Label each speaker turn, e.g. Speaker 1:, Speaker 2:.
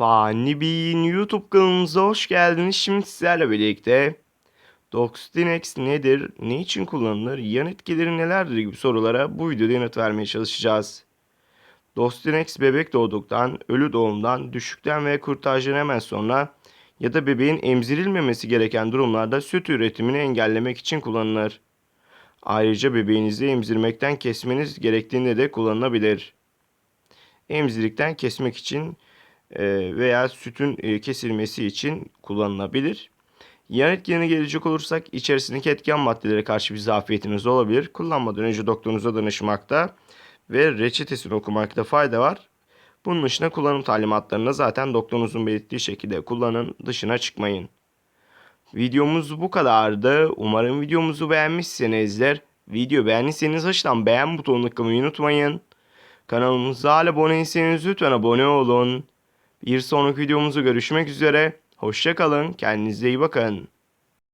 Speaker 1: Fani Bey'in YouTube kanalımıza hoş geldiniz. Şimdi sizlerle birlikte Doxtinex nedir, ne için kullanılır, yan etkileri nelerdir gibi sorulara bu videoda yanıt vermeye çalışacağız. Doxtinex bebek doğduktan, ölü doğumdan, düşükten ve kurtajdan hemen sonra ya da bebeğin emzirilmemesi gereken durumlarda süt üretimini engellemek için kullanılır. Ayrıca bebeğinizi emzirmekten kesmeniz gerektiğinde de kullanılabilir. Emzirikten kesmek için veya sütün e, kesilmesi için kullanılabilir. Yan etkilerine gelecek olursak içerisindeki etken maddelere karşı bir zafiyetiniz olabilir. Kullanmadan önce doktorunuza danışmakta ve reçetesini okumakta fayda var. Bunun dışında kullanım talimatlarını zaten doktorunuzun belirttiği şekilde kullanın, dışına çıkmayın. Videomuz bu kadardı. Umarım videomuzu beğenmişsinizdir. Video beğendiyseniz aşağıdan beğen butonuna tıklamayı unutmayın. Kanalımıza hala abone değilseniz lütfen abone olun. Bir sonraki videomuzda görüşmek üzere. Hoşçakalın. Kendinize iyi bakın.